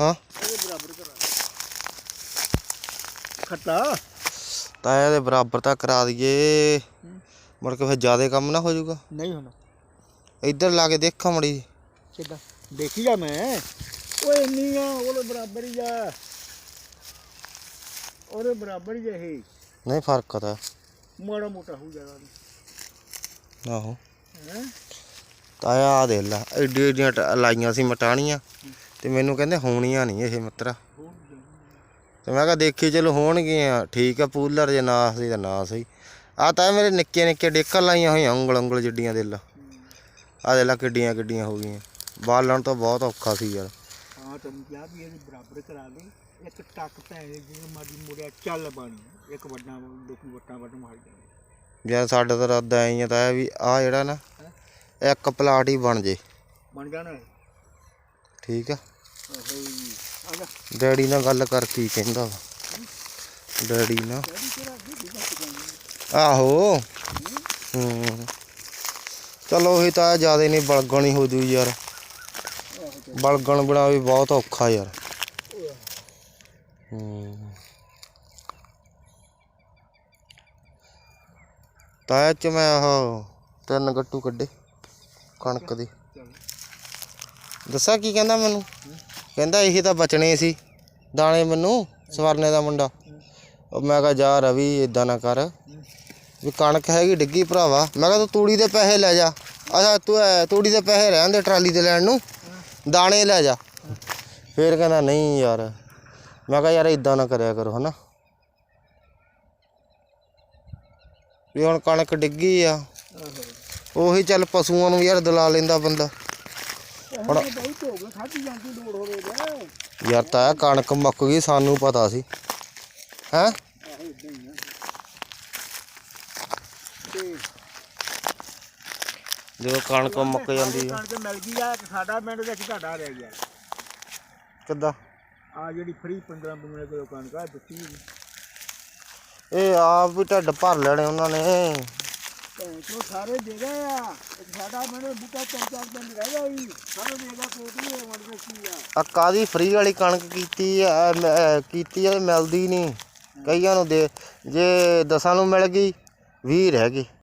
ਹਾਂ। ਇਹਦੇ ਬਰਾਬਰ ਕਰਾ ਖੱਟਾ ਤਾਇਆ ਦੇ ਬਰਾਬਰ ਤਾਂ ਕਰਾ ਦਈਏ। ਮੁੜ ਕੇ ਫਿਰ ਜ਼ਿਆਦਾ ਕੰਮ ਨਾ ਹੋ ਜਾਊਗਾ ਨਹੀਂ ਹੋਣਾ। ਇੱਧਰ ਲਾ ਕੇ ਦੇਖਾਂ ਮੜੀ ਕਿੱਦਾਂ ਦੇਖੀ ਜਾ ਮੈਂ। ਓਏ ਇੰਨੀ ਆ ਉਹਦੇ ਬਰਾਬਰ ਹੀ ਆ। ਉਹਦੇ ਬਰਾਬਰ ਹੀ ਇਹ। ਨਹੀਂ ਫ਼ਰਕ ਤਾਂ। ਮਾੜਾ ਮੋਟਾ ਹੋ ਜਾਣਾ ਆਹੋ। ਹੈ? ਤਾਇਆ ਆ ਦੇ ਲੈ ਐਡੀ ਐਡੀਆਂ ਟ- ਲਾਈਆਂ ਸੀ ਮਟਾਣੀਆਂ। ਤੇ ਮੈਨੂੰ ਕਹਿੰਦੇ ਹੋਣੀਆਂ ਨਹੀਂ ਇਹ ਮਿੱਤਰਾ। ਤੇ ਮੈਂ ਕਿਹਾ ਦੇਖੀ ਚਲੋ ਹੋਣਗੀਆਂ ਠੀਕ ਆ ਪੂਲਰ ਜੇ ਨਾ ਸਹੀ ਤਾਂ ਨਾ ਸਹੀ। ਆ ਤਾਂ ਮੇਰੇ ਨਿੱਕੇ ਨਿੱਕੇ ਡੇਕਾਂ ਲਾਈਆਂ ਹੋਈਆਂ ਉਂਗਲ ਉਂਗਲ ਜਿੱਡੀਆਂ ਦੇ ਲਾ। ਆ ਦੇ ਲਾ ਕਿੱਡੀਆਂ ਕਿੱਡੀਆਂ ਹੋ ਗਈਆਂ। ਬਾਲਣ ਤੋਂ ਬਹੁਤ ਔਖਾ ਸੀ ਯਾਰ। ਹਾਂ ਤੈਨੂੰ ਕਿਹਾ ਵੀ ਇਹਦੇ ਬਰਾਬਰ ਕਰਾ ਦੇ। ਇੱਕ ਟੱਕ ਭੈਣ ਜਿਵੇਂ ਮਾੜੀ ਮੁੜਿਆ ਚੱਲ ਬਾਣੀ ਇੱਕ ਵੱਡਾ ਲੋਕੀ ਵੱਟਾਂ ਵੱਟ ਮਾਰ ਜਾਂਦੇ ਯਾਰ ਸਾਡਾ ਤਾਂ ਰੱਦਾ ਐਂ ਹੀ ਤਾਇਆ ਵੀ ਆ ਜਿਹੜਾ ਨਾ ਇੱਕ ਪਲਾਟ ਹੀ ਬਣ ਜੇ। ਬਣ ਜਾਣਾ ਠੀਕ ਆ। ਡੈਡੀ ਨਾਲ ਗੱਲ ਕਰ ਕੀ ਕਹਿੰਦਾ ਵਾ। ਡੈਡੀ ਨਾਲ। ਆਹੋ। ਹੂੰ। ਚਲੋ ਉਹੀ ਤਾਂ ਜ਼ਿਆਦਾ ਨਹੀਂ ਬਲਗਣ ਹੀ ਹੋ ਜੂ ਯਾਰ। ਬਲਗਣ ਬਣਾ ਵੀ ਬਹੁਤ ਔਖਾ ਯਾਰ। ਹੂੰ। ਤਾਇਆ ਚ ਮੈਂ ਆਹ ਤਿੰਨ ਗੱਟੂ ਕੱਢੇ। ਕਣਕ ਦੇ। ਦੱਸਾਂ ਕੀ ਕਹਿੰਦਾ ਮੈਨੂੰ? ਕਹਿੰਦਾ ਇਹੀ ਤਾਂ ਬਚਣੇ ਸੀ, ਦਾਣੇ ਮੈਨੂੰ, ਸਵਰਨੇ ਦਾ ਮੁੰਡਾ। ਉਹ ਮੈਂ ਕਿਹਾ, ਜਾ ਰਵੀ ਇਦਾਂ ਨਾ ਕਰ। ਵੀ ਕਣਕ ਹੈਗੀ ਡਿੱਗੀ ਭਰਾਵਾ। ਮੈਂ ਕਿਹਾ, ਤੂੰ ਤੂੜੀ ਦੇ ਪੈਸੇ ਲੈ ਜਾ। ਅੱਛਾ, ਤੂੰ ਇਹ ਤੂੜੀ ਦੇ ਪੈਸੇ ਰਹਿਣ ਦੇ ਟਰਾਲੀ ਤੇ ਲੈਣ ਨੂੰ। ਦਾਣੇ ਲੈ ਜਾ। ਫੇਰ ਕਹਿੰਦਾ, ਨਹੀਂ ਯਾਰ। ਮੈਂ ਕਿਹਾ, ਯਾਰ ਇਦਾਂ ਨਾ ਕਰਿਆ ਕਰੋ, ਹਨਾ। ਵੀ ਹੁਣ ਕਣਕ ਡਿੱਗੀ ਆ। ਉਹੀ ਚੱਲ ਪਸ਼ੂਆਂ ਨੂੰ ਯਾਰ ਦਲਾ ਲੈਂਦਾ ਬੰਦਾ। ਹੁਣ ਬਹੁਤ ਹੋ ਗਿਆ ਖਾਧੀ ਜਾਂਦੀ ਲੋੜ ਹੋਵੇ ਤੇ ਯਾਰ ਤਾਂ ਕਣਕ ਮੁੱਕ ਗਈ ਸਾਨੂੰ ਪਤਾ ਸੀ। ਹੈਂ? ਆਹੋ ਇਦਾਂ ਹੀ ਆ ਤੇ ਜਦੋਂ ਕਣਕ ਮੁੱਕ ਜਾਂਦੀ ਆ। ਕਣਕ ਮਿਲ ਗਈ ਆ ਸਾਡਾ ਪਿੰਡ ਵਿੱਚ ਘਾਟਾ ਰਹਿ ਗਿਆ। ਕਿੱਦਾਂ? ਆ ਜਿਹੜੀ ਫਰੀ 15 15 ਕਿਲੋ ਕਣਕ ਆ ਦਿੱਤੀ ਇਹ ਆਪ ਵੀ ਢੱਡ ਭਰ ਲੈਣੇ ਉਹਨਾਂ ਨੇ। ਚੋ ਸਾਰੇ ਦੇ ਗਏ ਆ ਸਾਡਾ ਪਿੰਡ ਬੁੱਟਾ ਚਾਰ ਚਾਰ ਪਿੰਡ ਰਹਿ ਗਿਆ ਹੀ ਸਾਰੇ ਦੇ ਗਿਆ ਕੋਟੀ ਹੈ ਮੜ ਕੀ ਆ। ਆ ਕਾਦੀ ਫਰੀ ਵਾਲੀ ਕਣਕ ਕੀਤੀ ਆ ਮ- ਕੀਤੀ ਆ ਮਿਲਦੀ ਨਹੀਂ। ਕਈਆਂ ਨੂੰ ਦੇ ਜੇ ਦਸਾਂ ਨੂੰ ਮਿਲ ਗਈ 20 ਰਹਿ ਗਏ।